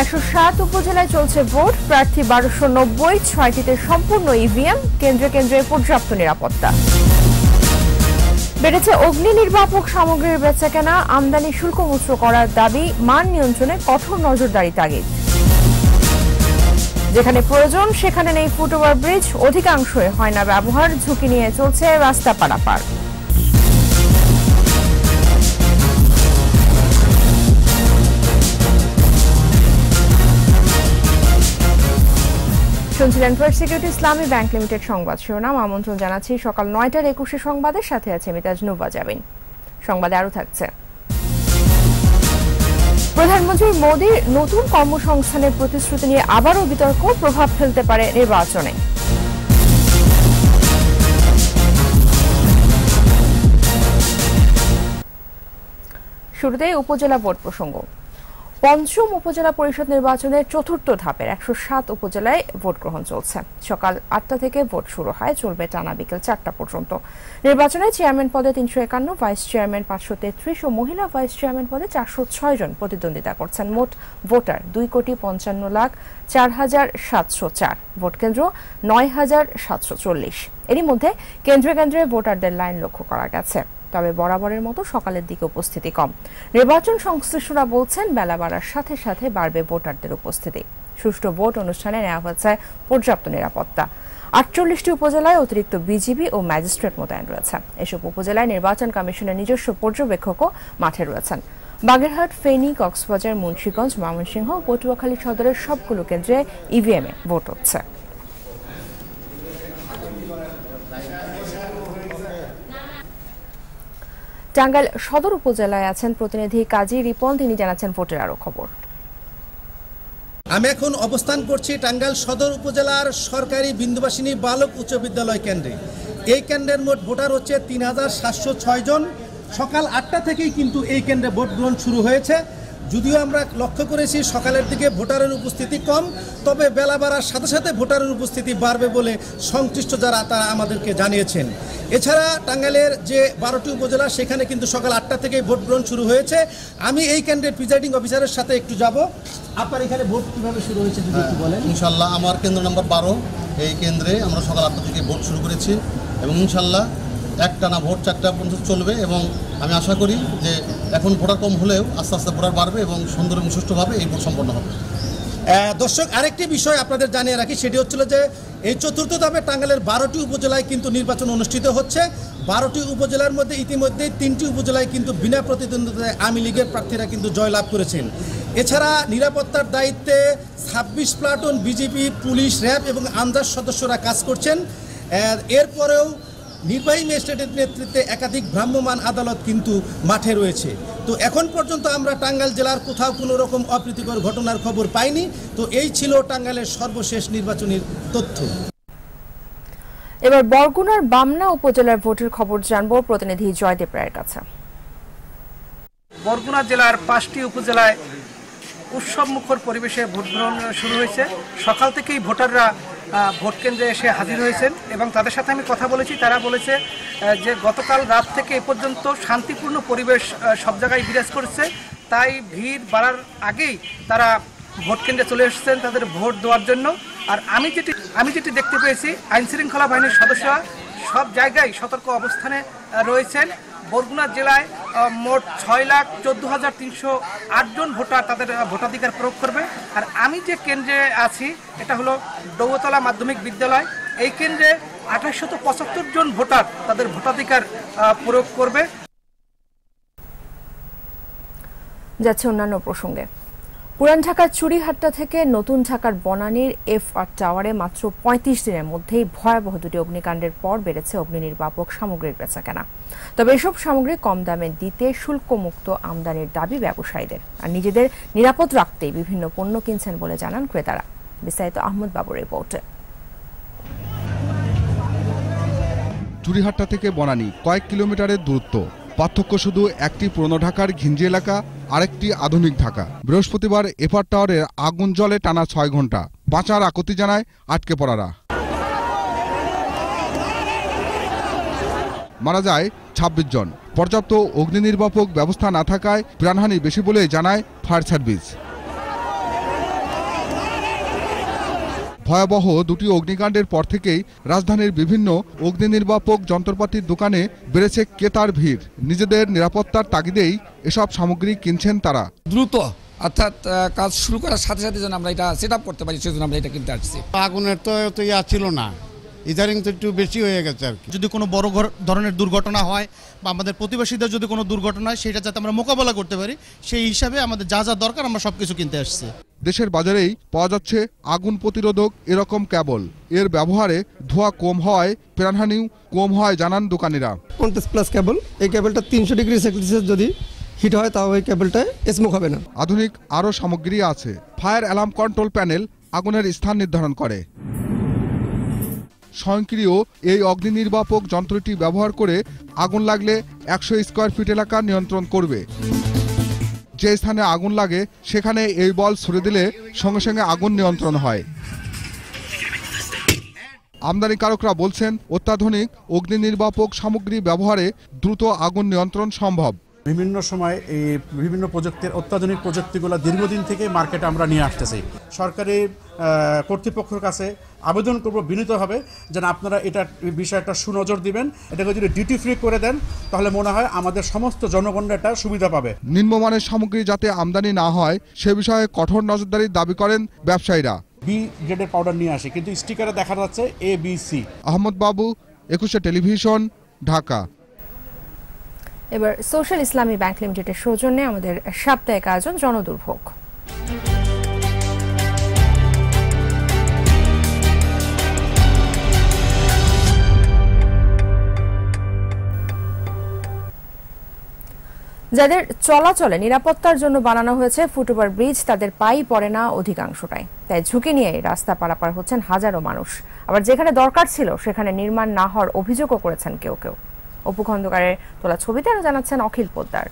একশো সাত উপজেলায় চলছে ভোট। প্রার্থী বারোশো নব্বই, ছয়টিতে সম্পূর্ণ ইভিএম। কেন্দ্রে কেন্দ্রে পর্যাপ্ত নিরাপত্তা। বেড়েছে অগ্নি নির্বাপক সামগ্রীর বেচাকেনা। আমদানি শুল্ক মুক্ত করার দাবি, মান নিয়ন্ত্রণে কঠোর নজরদারি তাগিদ। যেখানে প্রয়োজন, সেখানে নেই ফুটওভার ব্রিজ। অধিকাংশই হয় না ব্যবহার। ঝুঁকি নিয়ে চলছে রাস্তা পারাপার শুনছিলেন ফার্স্ট ইসলামী ব্যাংক লিমিটেড সংবাদ শিরোনাম। আমন্ত্রণ জানাচ্ছি সকাল নয়টার একুশে সংবাদের সাথে আছে মিতাজ নুবা যাবেন সংবাদে আরও থাকছে। প্রধানমন্ত্রী মোদীর নতুন কর্মসংস্থানের প্রতিশ্রুতি নিয়ে আবারও বিতর্ক, প্রভাব ফেলতে পারে নির্বাচনে। শুরুতে উপজেলা ভোট প্রসঙ্গ। পঞ্চম উপজেলা পরিষদ নির্বাচনের চতুর্থ ধাপের একশো সাত উপজেলায় ভোট গ্রহণ চলছে। সকাল আটটা থেকে ভোট শুরু হয়, চলবে টানা বিকেল চারটা পর্যন্ত। নির্বাচনে চেয়ারম্যান পদে তিনশো একান্ন, ভাইস চেয়ারম্যান পাঁচশো তেত্রিশ ও মহিলা ভাইস চেয়ারম্যান পদে চারশো ছয় জন প্রতিদ্বন্দ্বিতা করছেন। মোট ভোটার দুই কোটি পঞ্চান্ন লাখ চার হাজার সাতশো চার, ভোট কেন্দ্র নয় হাজার সাতশো চল্লিশ। এরই মধ্যে কেন্দ্রে কেন্দ্রে ভোটারদের লাইন লক্ষ্য করা গেছে। তবে বরাবরের মতো সকালের দিকে উপস্থিতি কম। নির্বাচন সংশ্লিষ্টরা বলছেন, বেলা বাড়ার সাথে সাথে বাড়বে ভোটারদের উপস্থিতি। সুষ্ঠু ভোট অনুষ্ঠানে নেওয়া হয়েছে পর্যাপ্ত নিরাপত্তা। আটচল্লিশটি উপজেলায় অতিরিক্ত বিজিবি ও ম্যাজিস্ট্রেট মোতায়েন রয়েছে। এসব উপজেলায় নির্বাচন কমিশনের নিজস্ব পর্যবেক্ষকও মাঠে রয়েছেন। বাগেরহাট, ফেনী, কক্সবাজার, মুন্সীগঞ্জ, ময়মনসিংহ ও পটুয়াখালী সদরের সবগুলো কেন্দ্রে ইভিএমে ভোট হচ্ছে। টাঙ্গাইল সদর উপজেলায় আছেন প্রতিনিধি কাজী রিপন, তিনি জানাচ্ছেন ভোটের আরও খবর। আমি এখন অবস্থান করছি টাঙ্গাইল সদর উপজেলার সরকারি বিন্দুবাসিনী বালক উচ্চ বিদ্যালয় কেন্দ্রে। এই কেন্দ্রের মোট ভোটার হচ্ছে তিন হাজার সাতশো ছয় জন। সকাল আটটা থেকেই কিন্তু এই কেন্দ্রে ভোট গ্রহণ শুরু হয়েছে। যদিও আমরা লক্ষ্য করেছি সকালের দিকে ভোটারের উপস্থিতি কম, তবে বেলা বাড়ার সাথে সাথে ভোটারের উপস্থিতি বাড়বে বলে সংশ্লিষ্ট যারা, তারা আমাদেরকে জানিয়েছেন। এছাড়া টাঙ্গাইলের যে বারোটি উপজেলা, সেখানে কিন্তু সকাল আটটা থেকেই ভোট গ্রহণ শুরু হয়েছে। আমি এই কেন্দ্রের প্রিজাইডিং অফিসারের সাথে একটু যাব। আপনার এখানে ভোট কীভাবে শুরু হয়েছে, যদি একটু বলেন? ইনশাল্লাহ আমার কেন্দ্র নম্বর বারো, এই কেন্দ্রে আমরা সকাল আটটা থেকে ভোট শুরু করেছি। এবং ইনশাল্লাহ একটানা ভোট চারটা পর্যন্ত চলবে এবং আমি আশা করি যে এখন ভোটার কম হলেও আস্তে আস্তে ভোটার বাড়বে এবং সুন্দর এবং সুষ্ঠুভাবে এই ভোট সম্পন্ন হবে। দর্শক, আরেকটি বিষয় আপনাদের জানিয়ে রাখি, সেটি হচ্ছিল যে এই চতুর্থ ধাপে টাঙ্গালের বারোটি উপজেলায় কিন্তু নির্বাচন অনুষ্ঠিত হচ্ছে। বারোটি উপজেলার মধ্যে ইতিমধ্যে তিনটি উপজেলায় কিন্তু বিনা প্রতিদ্বন্দ্বিতায় আওয়ামী লীগের প্রার্থীরা কিন্তু জয়লাভ করেছেন। এছাড়া নিরাপত্তার দায়িত্বে ছাব্বিশ প্লাটুন বিজেপি, পুলিশ, র্যাব এবং আন্দাজ সদস্যরা কাজ করছেন। এরপরেও নির্বাহী ম্যাজিস্ট্রেটের নেতৃত্বে একাধিক ভ্রাম্যমান আদালত কিন্তু মাঠে রয়েছে। তো এখন পর্যন্ত আমরা টাঙ্গাইল জেলার কোথাও কোনো রকম অপ্রীতিকর ঘটনার খবর পাইনি। তো এই ছিল টাঙ্গাইলের সর্বশেষ নির্বাচনের তথ্য। এবার বরগুনার বামনা উপজেলার ভোটের খবর জানব প্রতিনিধি জয়দেব রায়ের কাছে। বরগুনা জেলার পাঁচটি উপজেলায় উৎসব মুখর পরিবেশে ভোট গ্রহণ শুরু হয়েছে। সকাল থেকেই ভোটাররা ভোট কেন্দ্রে এসে হাজির হয়েছেন এবং তাদের সাথে আমি কথা বলেছি। তারা বলেছে যে গতকাল রাত থেকে এ পর্যন্ত শান্তিপূর্ণ পরিবেশ সব জায়গায় বিরাজ করছে। তাই ভিড় বাড়ার আগেই তারা ভোট কেন্দ্রে চলে এসেছেন তাদের ভোট দেওয়ার জন্য। আর আমি যেটি আমি যেটি দেখতে পেয়েছি আইন শৃঙ্খলা বাহিনীর সদস্যরা সব জায়গায় সতর্ক অবস্থানে রয়েছেন। বরগুনা জেলায় মোট ছয় লাখ চোদ্দ হাজার তিনশো আটজন ভোটার তাদের ভোটাধিকার প্রয়োগ করবে। আর আমি যে কেন্দ্রে আছি, এটা হলো ডৌতলা মাধ্যমিক বিদ্যালয়। এই কেন্দ্রে আঠাশশত পঁচাত্তর জন ভোটার তাদের ভোটাধিকার প্রয়োগ করবে। যাচ্ছে অন্যান্য প্রসঙ্গে। পুরান ঢাকার চুরিহাট্টা থেকে নতুন ঢাকার বনানীর এফ আর টাওয়ারে মাত্র পঁয়ত্রিশ দিনের মধ্যেই ভয়াবহ দুটি অগ্নিকাণ্ডের পর বেড়েছে অগ্নি নির্বাপক সামগ্রীর বেচাকেনা। তবে এসব সামগ্রী কম দামে দিতে শুল্কমুক্ত আমদানির দাবি ব্যবসায়ীদের। আর নিজেদের নিরাপদ রাখতেই বিভিন্ন পণ্য কিনছেন বলে জানান ক্রেতারা। বিস্তারিত আহমদ বাবুর রিপোর্টে। চুরিহাট্টা থেকে বনানী কয়েক কিলোমিটারের দূরত্ব। পার্থক্য শুধু একটি পুরনো ঢাকার ঘিঞ্জি এলাকা আরেকটি আধুনিক ঢাকা বৃহস্পতিবার এফার টাওয়ারের আগুন জলে টানা ছয় ঘণ্টা বাঁচার আকতি জানায় আটকে পড়ারা। মারা যায় ছাব্বিশ জন। পর্যাপ্ত অগ্নি নির্বাপক ব্যবস্থা না থাকায় প্রাণহানি বেশি বলে জানায় ফায়ার সার্ভিস। ভয়াবহ দুটি অগ্নিকাণ্ডের পর থেকেই রাজধানীর বিভিন্ন অগ্নি নির্বাপক যন্ত্রপাতির দোকানে বেড়েছে ক্রেতার ভিড়। নিজেদের নিরাপত্তার তাগিদেই এসব সামগ্রী কিনছেন তারা। দ্রুত অর্থাৎ কাজ শুরু করার সাথে সাথে যেন আমরা এটা সেট আপ করতে পারি সেজন্য আমরা এটা কিনতে আসছি। আগুনের তো এত ইয়া ছিল না। ইদারিং তো একটু বেশি হয়ে গেছে আর কি। যদি কোনো বড় ধরনের দুর্ঘটনা হয় বা আমাদের প্রতিবেশীদের যদি কোনো দুর্ঘটনা হয় সেটা যাতে আমরা মোকাবেলা করতে পারি সেই হিসাবে আমাদের যা যা দরকার আমরা সব কিছু কিনতে আসছি। দেশের বাজারেই পাওয়া যাচ্ছে আগুন প্রতিরোধক এরকম কেবল এর ব্যবহারে ধোঁয়া কম হওয়ায় প্রাণহানিও কম হয় জানান দোকানিরা। পঞ্চাশ প্লাস কেবল এই কেবলটা তিনশো ডিগ্রি সেলসিয়াস যদি হিট হয় তাও এই কেবলটায় স্মোক হবে না। আধুনিক আরও সামগ্রী আছে। ফায়ার অ্যালার্ম কন্ট্রোল প্যানেল আগুনের স্থান নির্ধারণ করে। স্বয়ংক্রিয় এই অগ্নি নির্বাপক যন্ত্রটি ব্যবহার করে আগুন লাগলে একশো স্কোয়ার ফিট এলাকা নিয়ন্ত্রণ করবে। যে স্থানে আগুন লাগে, সেখানে এই বল ছুড়ে দিলে সঙ্গে সঙ্গে আগুন নিয়ন্ত্রণ হয়। আমদানিকারকরা বলছেন, অত্যাধুনিক অগ্নি নির্বাপক সামগ্রী ব্যবহারে দ্রুত আগুন নিয়ন্ত্রণ সম্ভব। বিভিন্ন সময় এই বিভিন্ন প্রযুক্তির, অত্যাধুনিক প্রযুক্তিগুলো দীর্ঘদিন থেকে মার্কেটে আমরা নিয়ে আসতেছি। সরকারি কর্তৃপক্ষের কাছে আবেদন করব বিনীতভাবে যেন আপনারা এটা বিষয়টা সুনজর দিবেন। এটাকে যদি ডিউটি ফ্রি করে দেন তাহলে মনে হয় আমাদের সমস্ত জনগণ এটা সুবিধা পাবে। নিম্নমানের সামগ্রী যাতে আমদানি না হয় সে বিষয়ে কঠোর নজরদারির দাবি করেন ব্যবসায়ীরা। বি গ্রেডের পাউডার নিয়ে আসে কিন্তু স্টিকারে দেখা যাচ্ছে এ বি সি আহমদ বাবু একুশে টেলিভিশন ঢাকা। এবার সোশ্যাল ইসলামী ব্যাংক লিমিটেডের সৌজন্যে আমাদের সাপ্তাহিক আয়োজন জনদুর্ভোগ। যাদের চলাচলে নিরাপত্তার জন্য বানানো হয়েছে ফুটওভার ব্রিজ, তাদের পাই পড়ে না অধিকাংশটাই। তাই ঝুঁকি নিয়ে রাস্তা পারাপার হচ্ছেন হাজারো মানুষ। আবার যেখানে দরকার ছিল, সেখানে নির্মাণ না হওয়ার অভিযোগও করেছেন কেউ কেউ। অপু খন্দকারের তোলা ছবিতে আরও জানাচ্ছেন অখিল পোদ্দার।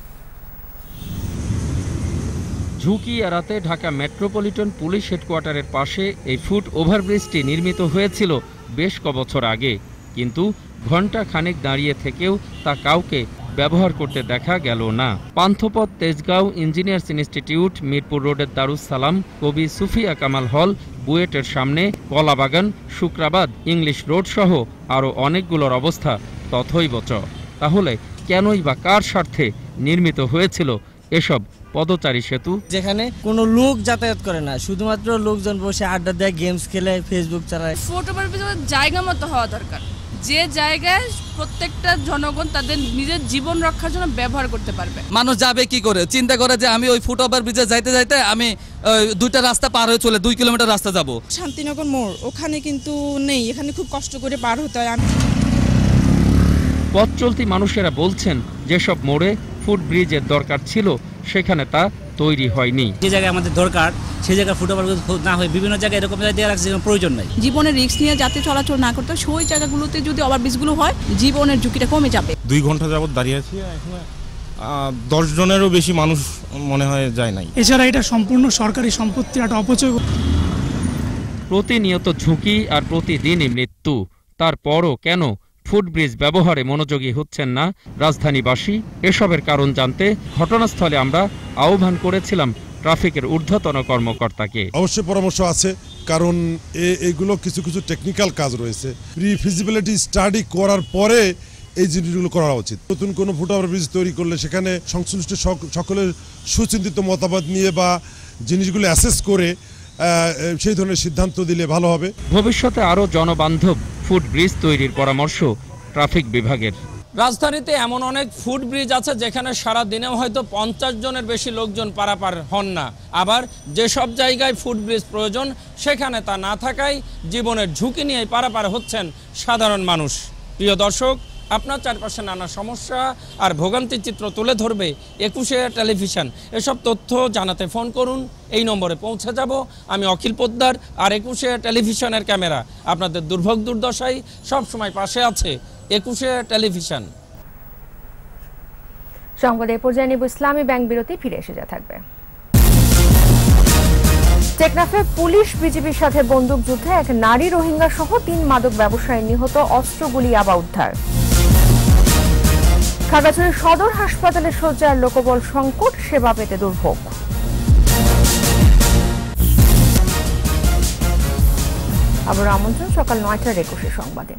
ঝুঁকি এড়াতে ঢাকা মেট্রোপলিটন পুলিশ হেডকোয়ার্টারের পাশে এই ফুট ওভারব্রিজটি নির্মিত হয়েছিল বেশ কবছর আগে। কিন্তু ঘণ্টা খানেক দাঁড়িয়ে থেকেও তা কাউকে ব্যবহার করতে দেখা গেল না। পান্থপথ তেজগাঁও ইঞ্জিনিয়ার্স ইনস্টিটিউট মিরপুর রোডের দারুস সালাম কবি সুফিয়া কামাল হল বুয়েটের সামনে কলাবাগান শুক্রাবাদ ইংলিশ রোড সহ আরও অনেকগুলোর অবস্থা তথৈবচ তাহলে কেনই বা কার স্বার্থে নির্মিত হয়েছিল এসব পদচারী সেতু? যেখানে কোনো লোক যাতায়াত করে না শুধুমাত্র লোকজন বসে আড্ডা দেয় গেমস খেলে ফেসবুক চালায়। ব্রিজের জায়গা মতো হওয়া দরকার। যে জায়গায় প্রত্যেকটা জনগণ তাদের নিজের জীবন রক্ষার জন্য ব্যবহার করতে পারবে। মানুষ যাবে কি করে? চিন্তা করে যে আমি ওই ফুট ওভার ব্রিজে যাইতে যাইতে আমি দুইটা রাস্তা পার হয়ে চলে দুই কিলোমিটার রাস্তা যাব। শান্তিনগর মোড় ওখানে কিন্তু নেই এখানে খুব কষ্ট করে পার হতে হয়। আমি পথ চলতি মানুষেরা বলছেন যেসব মোড়ে ফুট ব্রিজের দরকার ছিল সেখানে তা তৈরি হয়নি। যে জায়গায় আমাদের দরকার সেই জায়গায় ফুটওভার না হয় বিভিন্ন জায়গায় এরকম জায়গায় দেওয়া রাখছে প্রয়োজন নাই। জীবনের রিস্ক নিয়ে যাতে চলাচল না করতে হয়, সেই জায়গাগুলোতে যদি ওভারব্রিজগুলো হয় জীবনের ঝুঁকিটা কমে যাবে। দুই ঘণ্টা যাবত দাঁড়িয়ে আছি এখানে দশ জনেরও বেশি মানুষ মনে হয় যায় নাই। এছাড়া এটা সম্পূর্ণ সরকারি সম্পত্তি একটা অপচয়। প্রতিনিয়ত ঝুঁকি আর প্রতিদিনই মৃত্যু। তারপরও কেন ফুটব্রিজ ব্যবহারে মনোযোগী হচ্ছেন না রাজধানীবাসী। এসবের কারণ জানতে ঘটনাস্থলে আমরা আহ্বান করেছিলাম ট্রাফিকের ঊর্ধ্বতন কর্মকর্তাকে। অবশ্যই পরামর্শ আছে, কারণ এগুলো কিছু কিছু টেকনিক্যাল কাজ রয়েছে। প্রি ফিজিবিলিটি স্টাডি করার পরে এই জিনিসগুলো করা উচিত। নতুন কোনো ফুটওভার ব্রিজ তৈরি করলে সেখানে সংশ্লিষ্ট সক- সকলের সুচিন্তিত মতামত নিয়ে বা জিনিসগুলো অ্যাসেস করে সেই ধরনের সিদ্ধান্ত দিলে ভালো হবে। ভবিষ্যতে আরও জনবান্ধব ফুট ব্রিজ তৈরির পরামর্শ ট্রাফিক বিভাগের। রাজধানীতে এমন অনেক ফুট ব্রিজ আছে যেখানে সারা দিনেও হয়তো পঞ্চাশ জনের বেশি লোকজন পারাপার হন না। আবার যেসব জায়গায় ফুট ব্রিজ প্রয়োজন সেখানে তা না থাকায় জীবনের ঝুঁকি নিয়ে পারাপার হচ্ছেন সাধারণ মানুষ। প্রিয় দর্শক আপনার চারপাশে নানা সমস্যা আর ভোগান্তির চিত্র তুলে ধরবে একুশে টেলিভিশন। এসব তথ্য জানাতে ফোন করুন, এই নম্বরে পৌঁছে যাব। আমি অখিল পোদ্দার আর একুশে টেলিভিশনের ক্যামেরা। আপনাদের দুর্ভোগ দুর্দশায় সবসময় পাশে আছে একুশে টেলিভিশন। সংবাদ পর্যায়ে নেব ইসলামী ব্যাংক বিরতি, ফিরে এসে যা থাকবে। টেকনাফে পুলিশ বিজিবির সাথে বন্দুক যুদ্ধে এক নারী রোহিঙ্গা সহ তিন মাদক ব্যবসায়ী নিহত অস্ত্রগুলি আবা উদ্ধার। খাগড়াছড়ির সদর হাসপাতালে শয্যার লোকবল সংকট, সেবা পেতে দুর্ভোগ। আবার আমন্ত্রণ, সকাল নয়টার একুশে সংবাদে।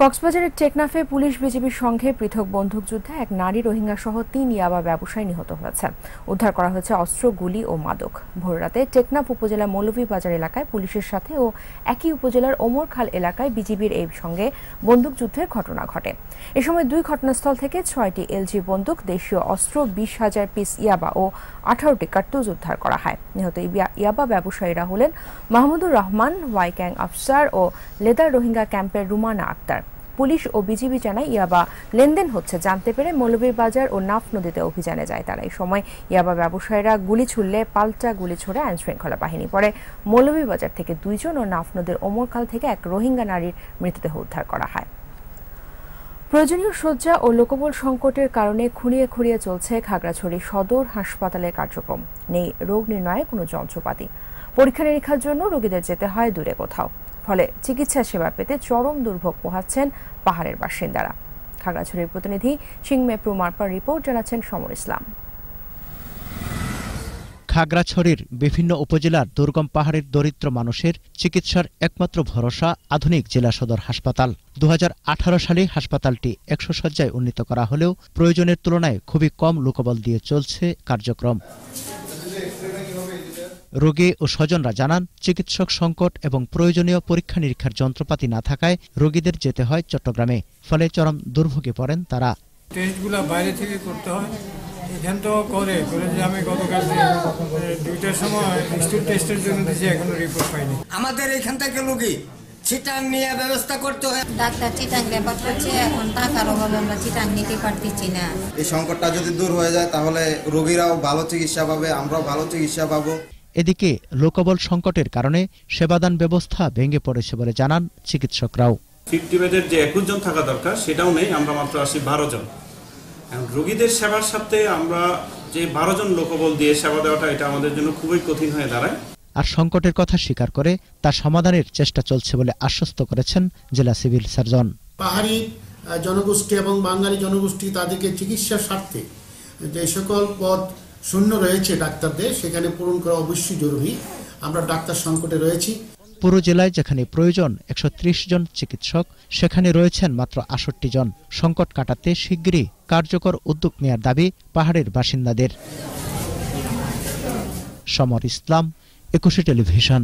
কক্সবাজারের টেকনাফে পুলিশ বিজেপির সঙ্গে পৃথক বন্দুকযুদ্ধে এক নারী রোহিঙ্গা সহ তিন ইয়াবা ব্যবসায়ী নিহত হয়েছে। উদ্ধার করা হয়েছে অস্ত্র, গুলি ও মাদক। ভোররাতে টেকনাফ উপজেলার মৌলভীবাজার এলাকায় পুলিশের সাথে ও একই উপজেলার ওমরখাল এলাকায় বিজিবির এই সঙ্গে বন্দুকযুদ্ধের ঘটনা ঘটে। এ সময় দুই ঘটনাস্থল থেকে ছয়টি এলজি বন্দুক, দেশীয় অস্ত্র, বিশ হাজার পিস ইয়াবা ও আঠারোটি কার্তুজ উদ্ধার করা হয়। নিহত ইয়া- ইয়াবা ব্যবসায়ীরা হলেন মাহমুদুর রহমান ওয়াইক্যাং আফসার ও লেদার রোহিঙ্গা ক্যাম্পের রুমানা আক্তার। পুলিশ ও বিজিবি জানায় ইয়াবা লেনদেন হচ্ছে। জানতে পেরে মৌলভীর বাজার ও নাফ নদীতে অভিযানে যায় তারা। এই সময় ইয়াবা ব্যবসায়ীরা গুলি ছুড়লে পাল্টা গুলি ছুড়ে আইন শৃঙ্খলা বাহিনী। পরে মৌলভীর বাজার থেকে দুইজন ও নাফ নদীর ওমরখাল থেকে এক রোহিঙ্গা নারীর মৃতদেহ উদ্ধার করা হয়। প্রয়োজনীয় শয্যা ও লোকবল সংকটের কারণে খুঁড়িয়ে খুঁড়িয়ে চলছে খাগড়াছড়ি সদর হাসপাতালের কার্যক্রম। নেই রোগ নির্ণয়ে কোনো যন্ত্রপাতি। পরীক্ষা নিরীক্ষার জন্য রোগীদের যেতে হয় দূরে কোথাও। ফলে চিকিৎসা সেবা পেতে চরম দুর্ভোগ পোহাচ্ছেন পাহাড়ের বাসিন্দারা। খাগড়াছড়ির প্রতিনিধি সিংমে প্রুমার্পার রিপোর্ট জানাচ্ছেন সমর ইসলাম। খাগড়াছড়ির বিভিন্ন উপজেলার দুর্গম পাহাড়ের দরিদ্র মানুষের চিকিৎসার একমাত্র ভরসা আধুনিক জেলা সদর হাসপাতাল। দু হাজার আঠারো সালে হাসপাতালটি একশো শয্যায় উন্নীত করা হলেও প্রয়োজনের তুলনায় খুবই কম লোকবল দিয়ে চলছে কার্যক্রম। রোগী ও স্বজনরা জানান চিকিৎসক সংকট এবং প্রয়োজনীয় পরীক্ষা নিরীক্ষার যন্ত্রপাতি না থাকায় রোগীদের যেতে হয় চট্টগ্রামে। ফলে চরম দুর্ভোগে পড়েন তারা। টেস্টগুলো বাইরে থেকে করতে হয়। এখান তো করে। করে যে আমি গতকাল দুইটার সময় টেস্টের জন্য দিয়েছি এখনও রিপোর্ট পাইনি। আমাদের এখান থেকে রোগী ছিটাং নিয়ে ব্যবস্থা করতে হয়। ডাক্তার চিটাং রেফার করছে এখন টাকার অভাবে আমরা চিটাং নিতে পারতেছি না। এই সংকটটা যদি দূর হয়ে যায় তাহলে রোগীরাও ভালো চিকিৎসা পাবে আমরাও ভালো চিকিৎসা পাবো। এদিকে লোকবল সংকটের কারণে সেবাদান ব্যবস্থা ভেঙে পড়েছে বলে জানান চিকিৎসকরাও। ফিফটি বেডের যে একুশ জন থাকা দরকার সেটাও নেই আমরা মাত্র আসি বারো জন। এখন রোগীদের সেবার সাথে আমরা যে বারো জন লোকবল দিয়ে সেবা দেওয়াটা এটা আমাদের জন্য খুবই কঠিন হয়ে দাঁড়ায়। আর সংকটের কথা স্বীকার করে তা সমাধানের চেষ্টা চলছে বলে আশ্বস্ত করেছেন জেলা সিভিল সার্জন। পাহাড়ি জনগোষ্ঠী এবং বাঙালি জনগোষ্ঠী তাদেরকে চিকিৎসার স্বার্থে যে সকল পদ শূন্য রয়েছে ডাক্তারদের, সেখানে পূরণ করা অবশ্যই জরুরি। আমরা ডাক্তার সংকটে রয়েছি। পুরো জেলায় যেখানে প্রয়োজন একশো ত্রিশ জন চিকিৎসক, সেখানে রয়েছেন মাত্র আষট্টি জন। সংকট কাটাতে শিগগিরই কার্যকর উদ্যোগ নেয়ার দাবি পাহাড়ের বাসিন্দাদের। সমর ইসলাম, একুশে টেলিভিশন।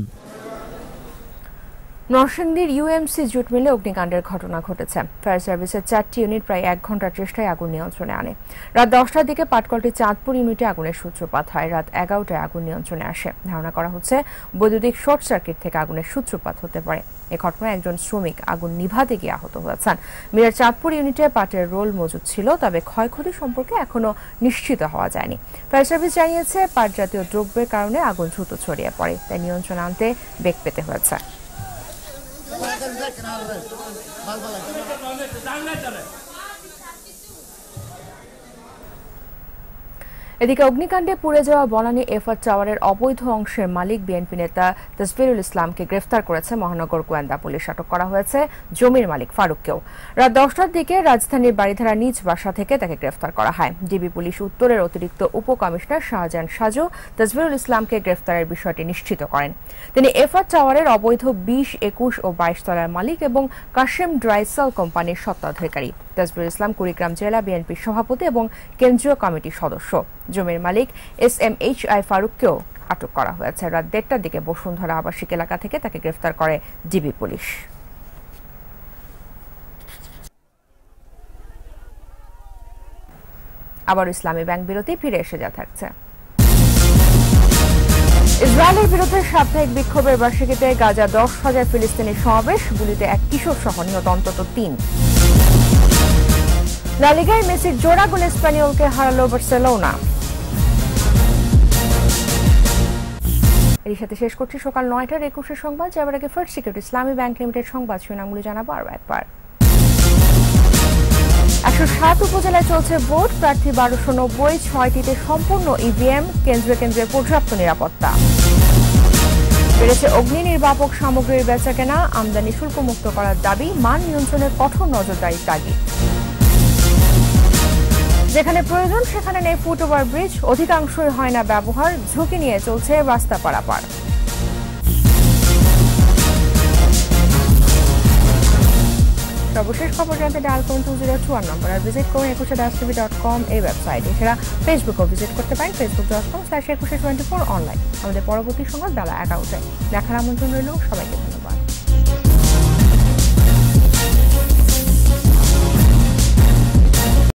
নরসিংদীর ইউএমসি জুট মিলে অগ্নিকাণ্ডের ঘটনা ঘটেছে। ফায়ার সার্ভিসের চারটি ইউনিট প্রায় এক ঘণ্টার চেষ্টায় আগুন নিয়ন্ত্রণে আনে। রাত দশটার দিকে পাটকলটি চাঁদপুর ইউনিটে আগুনের সূত্রপাত হয়। রাত এগারোটায় আগুন নিয়ন্ত্রণে আসে। ধারণা করা হচ্ছে বৈদ্যুতিক শর্ট সার্কিট থেকে আগুনের সূত্রপাত হতে পারে। এ ঘটনায় একজন শ্রমিক আগুন নিভাতে গিয়ে আহত হয়েছেন। মিরার চাঁদপুর ইউনিটে পাটের রোল মজুদ ছিল, তবে ক্ষয়ক্ষতি সম্পর্কে এখনও নিশ্চিত হওয়া যায়নি। ফায়ার সার্ভিস জানিয়েছে, পাট জাতীয় দ্রব্যের কারণে আগুন দ্রুত ছড়িয়ে পড়ে। তাই নিয়ন্ত্রণ আনতে বেগ পেতে হয়েছে। Mal bala. এদিকে অগ্নিকাণ্ডে পুড়ে যাওয়া বনানী এফআর টাওয়ারের অবৈধ অংশের মালিক বিএনপি নেতা তসবিরুল ইসলামকে গ্রেফতার করেছে মহানগর গোয়েন্দা পুলিশ। আটক করা হয়েছে জমির মালিক ফারুককেও। রাত দশটার দিকে রাজধানীর বাড়িধারা নিজ বাসা থেকে তাকে গ্রেফতার করা হয়। ডিবি পুলিশ উত্তরের অতিরিক্ত উপ কমিশনার শাহজাহান সাজু তসবিরুল ইসলামকে গ্রেফতারের বিষয়টি নিশ্চিত করেন। তিনি এফআর টাওয়ারের অবৈধ বিশ, একুশ ও বাইশ তলার মালিক এবং কাশেম ড্রাইসেল কোম্পানির স্বত্বাধিকারী। তসবিরুল ইসলাম, কুড়িগ্রাম জেলা বিএনপির সভাপতি এবং কেন্দ্রীয় কমিটির সদস্য। জমির মালিক এস এম এইচ আই ফারুককেও আটক করা হয়েছে। রাত দেড়টার দিকে বসুন্ধরা আবাসিক এলাকা থেকে তাকে গ্রেফতার করে ডিবি পুলিশ। আবার ইসলামী ব্যাংক বিরতি, ফিরে এসে যা থাকছে। ইসরায়েলের বিরুদ্ধে সাপ্তাহিক বিক্ষোভের বার্ষিকীতে গাজা দশ হাজার ফিলিস্তিনি সমাবেশ, গুলিতে এক কিশোর সহ নিহত অন্তত তিন। লালিগায় মেসির জোড়া গোলে স্প্যানিয়লকে হারালো বার্সেলোনা এর সাথে শেষ করছি সকাল নয়টার একুশে সংবাদ। যাবার আগে First Security Islami Bank Limited সংবাদ শিরোনামগুলি জানাব আরও একবার। একশো সাত উপজেলায় চলছে ভোট, প্রার্থী বারোশো নব্বই ছয়টিতে সম্পূর্ণ ইভিএম কেন্দ্রে কেন্দ্রে পর্যাপ্ত নিরাপত্তা। বেড়েছে অগ্নি নির্বাপক সামগ্রীর বেচাকেনা, আমদানি শুল্ক মুক্ত করার দাবি, মান নিয়ন্ত্রণের কঠোর নজরদারি তাগিদ যেখানে প্রয়োজন, সেখানে নেই ফুটওভার ব্রিজ। অধিকাংশই হয় না ব্যবহার, ঝুঁকি নিয়ে চলছে রাস্তা পারাপার। সর্বশেষ খবর জানতে ডায়াল করুন two zero two one number আর ভিজিট করুন একুশে দাস টিভি ডট কম এই ওয়েবসাইট এছাড়া ফেসবুকেও ভিজিট করতে পারেন Facebook dot com slash Ekushey twenty four online আমাদের পরবর্তী সময় বেলা এগারোটায়। দেখার আমন্ত্রণ রইল সবাইকে।